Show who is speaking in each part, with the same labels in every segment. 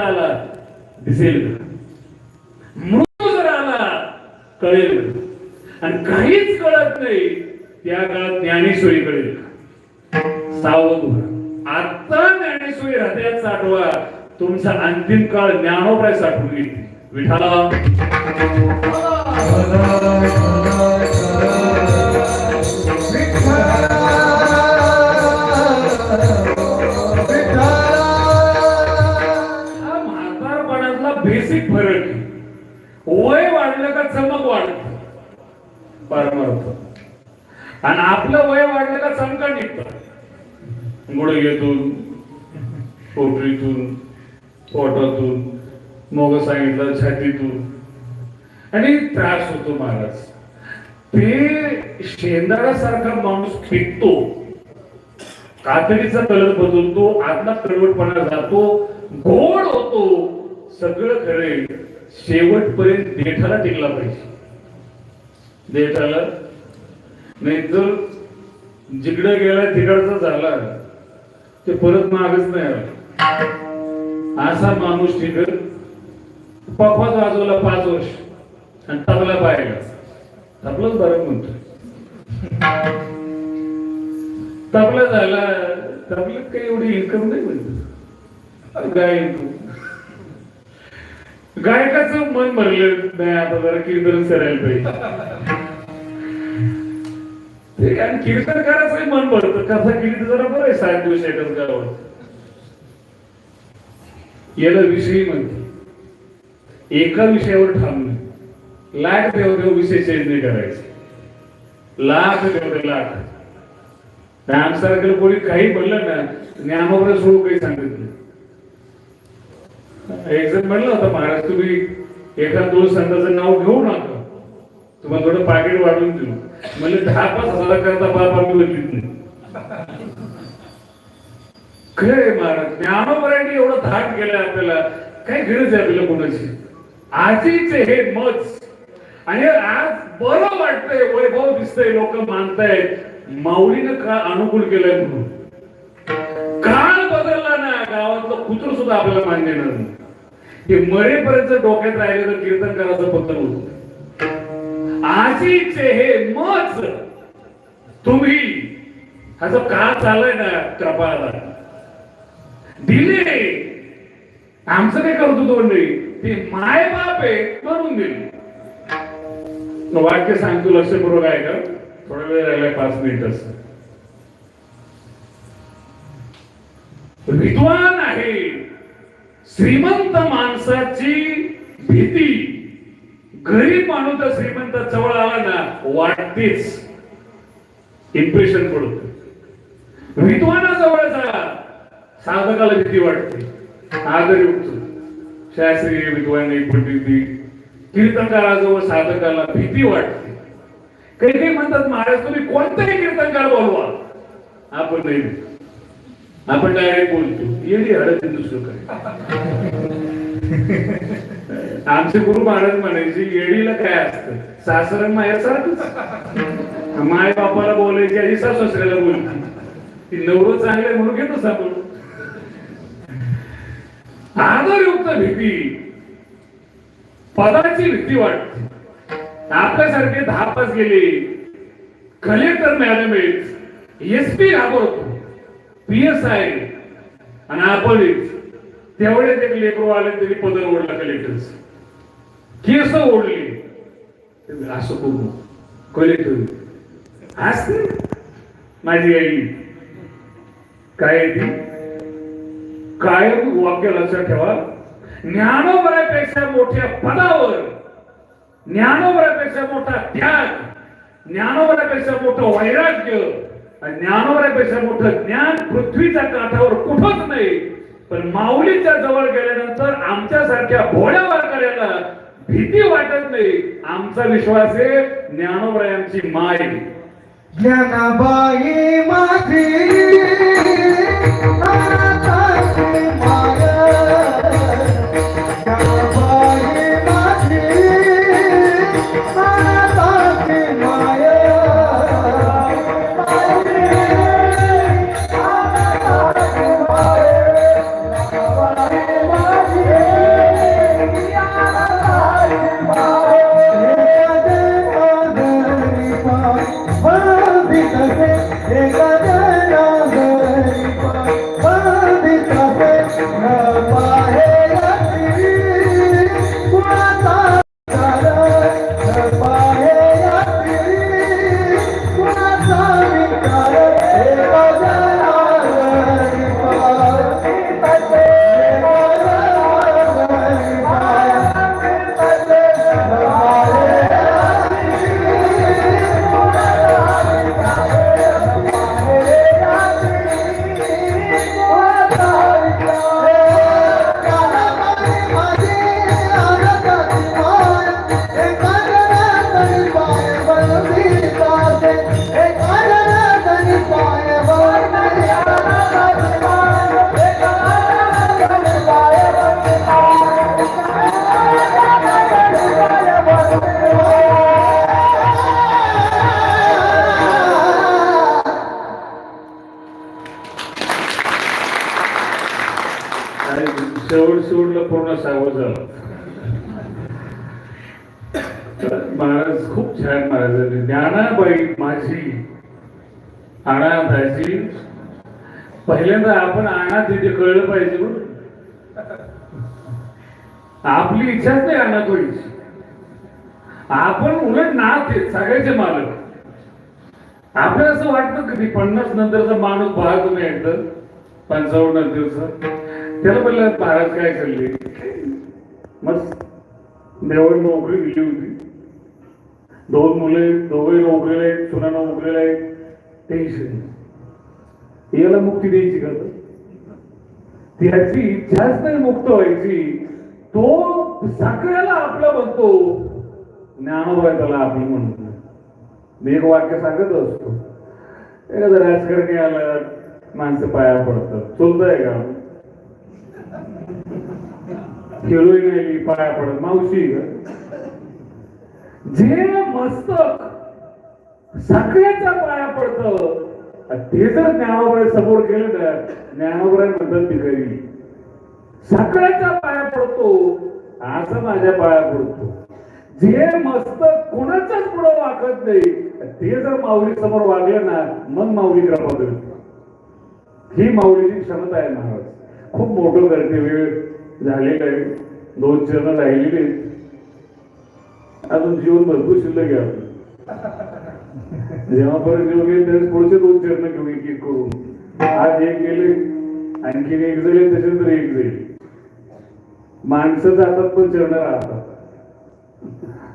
Speaker 1: आला दिसेल मृत्यू जर आला कळेल आणि काहीच कळत नाही त्या काळात ज्ञानेश्वरी कळेल सावध आता ज्ञानेश्वरी हृदयात साठवा. तुमचा अंतिम काळ ज्ञानोपाय साठवून येईल. विठाला परमार्थ. आणि आपलं वय वाढलं का चमका निघतं गुडघेतून पोटरीतून पोटातून मोग सांगितलं छातीतून आणि त्रास होतो महाराज. ते शेंदाडासारखा माणूस फेकतो कातडीचा कलर बदलतो आतला कडवटपणा जातो गोड होतो. सगळं खरे शेवटपर्यंत देठाला टिकला पाहिजे. देठाला. नाही तर जिकडे गेला तिकडचा झाला. ते परत मागच नाही आला. असा माणूस ठीक पप्पाच वाजवला पाच वर्ष आणि तबला पाहिला तबलाच बरं म्हणतो. तबला झाला तबल्यात काही एवढी इन्कम नाही म्हणतो. इन्कम गायकाचं मन भरलं. नाही आता जरा कीर्तन करायला पाहिजे. ते आणि कीर्तन करायचं मन भरत. कथा कीर्तन जरा बरं आहे सात दिवस एकच गावात. याला विषयी म्हणते. एका विषयावर थांबणं. लाख देव देव विषय चेंज नाही करायचे. लाख देव देव लाख. आमच्यासारखं कोणी काही बोललं ना ज्ञानावर सोडू काही सांगितलं एक्झॅक्ट म्हणलं होतं महाराज तुम्ही एका दोन संतांचं नाव घेऊ नका तुम्हाला थोडं पाकिट वाढवून देऊ म्हणजे दहा पाच हजार करता बाप आम्ही बदलीत नाही. खरे महाराज ज्ञानोपर्यंत एवढं धाक केलं आपल्याला. काय गरज आहे आपल्याला कोणाची? आजीच हे मत. आणि आज बरं वाटतंय वैभव दिसतंय लोक मानतायत. माऊलीनं का अनुकूल केलंय म्हणून? काळ बदलला ना गावातलं कुत्र सुद्धा आपल्याला मान्य नाही हे मरेपर्यंत डोक्यात राहिलेलं कीर्तन करायचं पत्र होत आजीचे हे मत तुम्ही हा जो काळ चाललाय ना कृपाला दिले. आमचं काय करत होतो मंडळी ते माय बाप आहे करून दिले. वाक्य सांगतो लक्षपूर्वक आहे का थोडा वेळ राहिलाय पाच मिनिट. विद्वान आहे. श्रीमंत माणसाची भीती. गरीब माणूस श्रीमंत जवळ आला ना वाटतेच इम्प्रेशन पडत विद्वानाजवळ जा. साधकाला भीती वाटते. आदरयुक्त शास्त्रीय विद्वान पंडिती कीर्तनकाराजवळ साधकाला भीती वाटते. काही काही म्हणतात महाराज तुम्ही कोणताही कीर्तनकार बोलवा. आपण नाही आपण डायरेक्ट बोलतो. येडी हडत दुसरं काय? आमचे गुरु महाराज म्हणायचे येडीला काय असतं? सासर माया सारखंच. माय बापाला बोलायची आधी सासऱ्याला बोलते. ती नवरं चांगलं म्हणून घेतोच आपण. आदरयुक्त भीती. पदाची भीती वाटते. आपल्यासारखे दहा पास गेले. कलेक्टर मॅडम एस पी घाबरतो. पी एस आय आणि आपण तेवढे ते लेकर आले तरी पदर ओढला कलेक्टरच केस ओढले. असं करू कलेक्टर असते माझी आई. काय ती? कायम वाक्य लक्षात ठेवा ज्ञानोबरापेक्षा मोठ्या पदावर. ज्ञानोबरापेक्षा मोठा त्याग. ज्ञानोबरापेक्षा मोठं वैराग्य. आणि मोठं. ज्ञान पृथ्वीच्या काठावर कुठंच नाही. पण माऊलीच्या जवळ गेल्यानंतर आमच्यासारख्या भोळ्या वारकऱ्याला भीती वाटत नाही. आमचा विश्वास आहे ज्ञानोबरायांची माय.
Speaker 2: ज्ञानाबाई माझी
Speaker 1: झाले माझी अनाथाची पहिल्यांदा आपण आणा तिथे कळलं पाहिजे हो. आपली इच्छाच नाही अनाथ व्हायची आपण उलट नाथ आहे सगळ्याचे मालक. आपल्याला असं वाटतं कधी पन्नास नंतरचा माणूस बाहेर तुम्ही एकदा पंचावन्न दिवसात त्याला म्हणलं महाराज काय चालले मस्त. देवाने नोकरी दिली होती. दोन मुले दोघे नोकरीला आहेत सुनानं नोकरीला आहेत टेन्शन याला मुक्ती द्यायची का त्याची इच्छाच नाही मुक्त व्हायची. तो सगळ्याला आपला म्हणतो ज्ञानोदय त्याला आपली म्हणतो. मी एक वाक्य सांगत असतो. एखादा राजकारणी आला माणसं पाया पडतात. चुलतंय का? खेळूही नाही पाया पडत. मावशी का? जे मस्तक सगळ्याच्या पाया पडत ते जर ज्ञानोबाई समोर गेलं ना ज्ञानोबाई म्हणतात भिकारी सगळ्याच्या पाया पडतो असं माझ्या पाया पडतो. जे मस्तक कोणाच्याच पुढं वाकत नाही ते जर माऊली समोर वागलं ना मग माऊली कृपा करते ही माऊलीची क्षमता आहे महाराज. खूप मोठं करते वेळ झालेला आहे. दोन चरण राहिलेले अजून जीवन भरपूर शिल्लक आहे आपलं. जेव्हा परत जेव्हा गेले त्यावेळेस पुढचे दोन चरण घेऊ एक एक करून. आज एक गेले आणखीन एक झाले त्याच्यानंतर एक जाईल माणसं जातात पण चरण राहतात.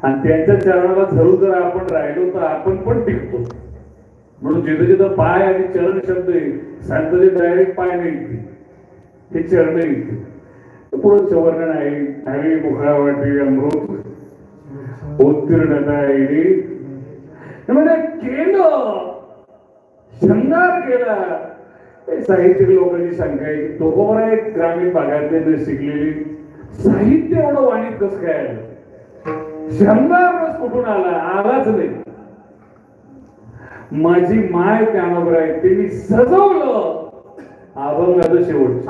Speaker 1: आणि त्यांच्या चरणाला धरून जर आपण राहिलो तर आपण पण टिकतो. म्हणून जिथं जिथं पाय आणि चरण शब्द आहे सांगतो डायरेक्ट पाय नाही येते. हे चरण येते पुढं चवर्ण आहे हरी मुखा वाटे अमृत. उत्तीर्णता म्हणजे केलं. शृंगार केला. हे साहित्यिक लोकांची शंका आहे की तो कोण एक ग्रामीण भागातले जे शिकलेली साहित्य एवढं वाणीत कसं काय आलं? शंगार कुठून आला? आलाच नाही. माझी माय त्यानोबर आहे त्यांनी सजवलं. अभंगाचं शेवट.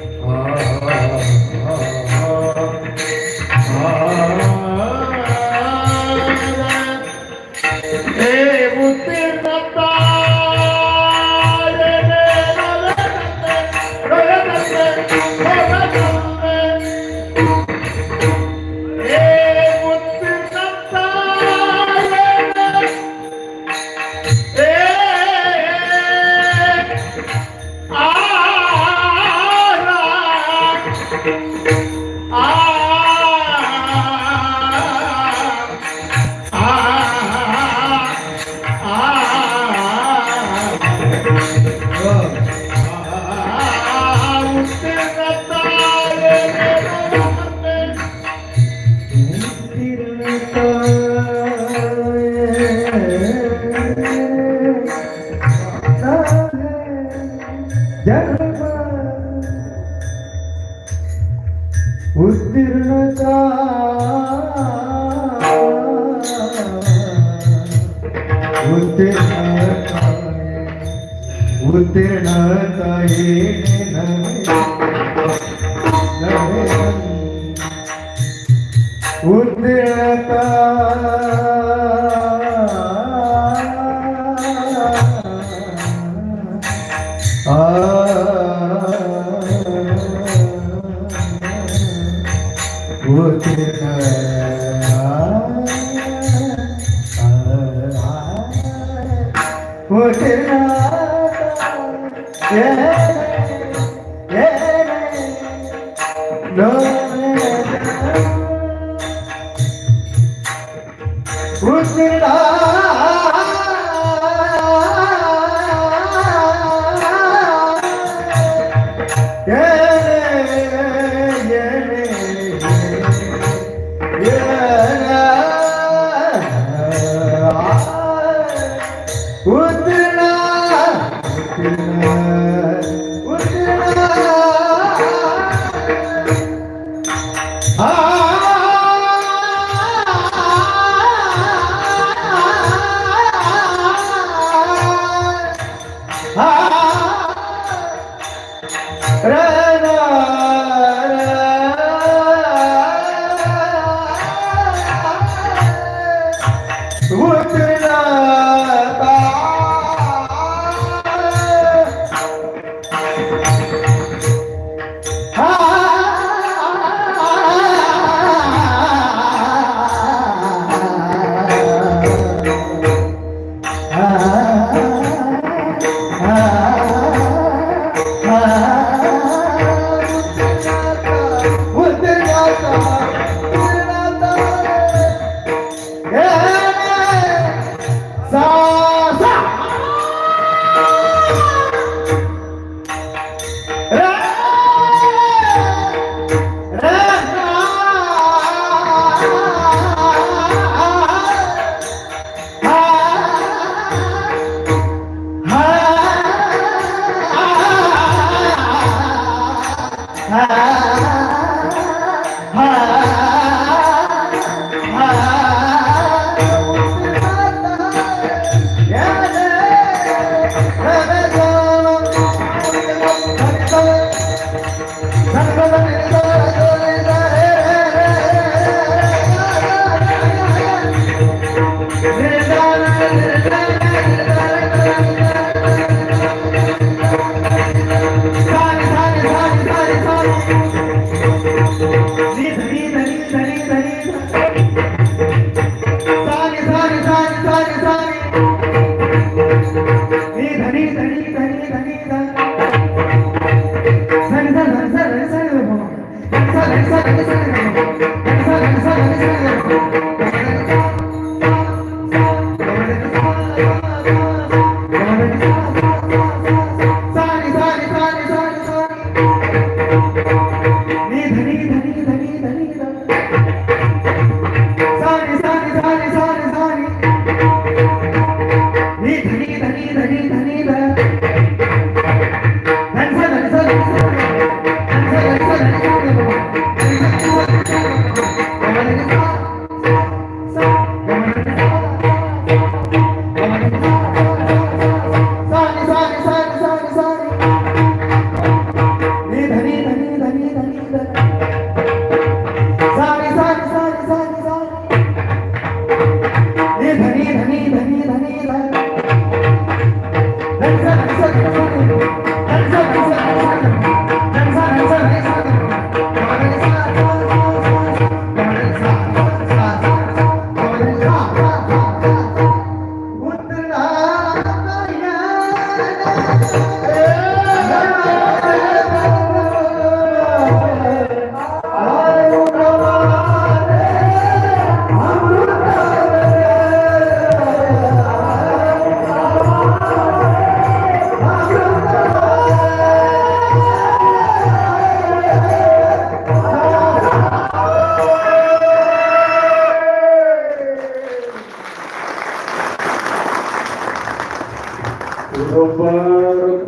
Speaker 2: ಉತ್ತೀರ್ಣ ತಾಯಿ ಉತ್ತೀರ್ಣ Ah. Ah,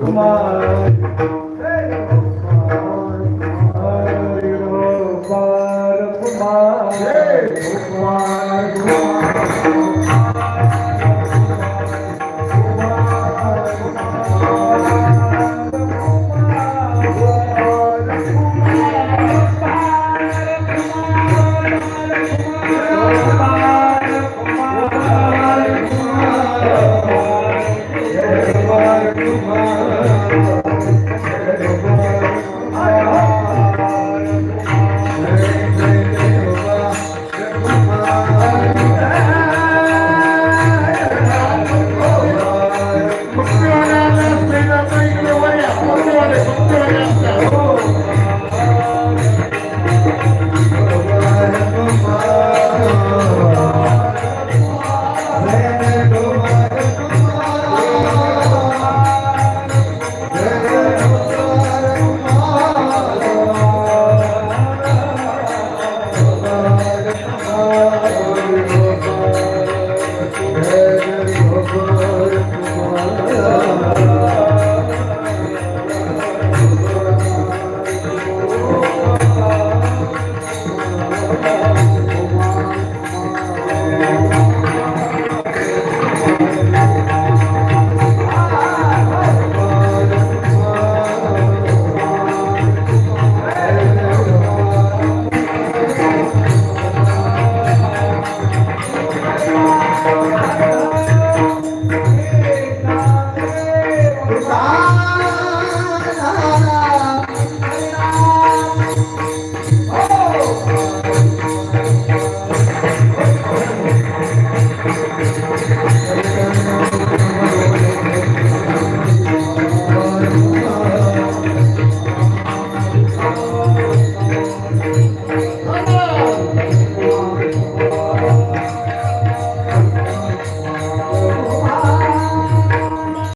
Speaker 1: कुमार
Speaker 2: तुम्हा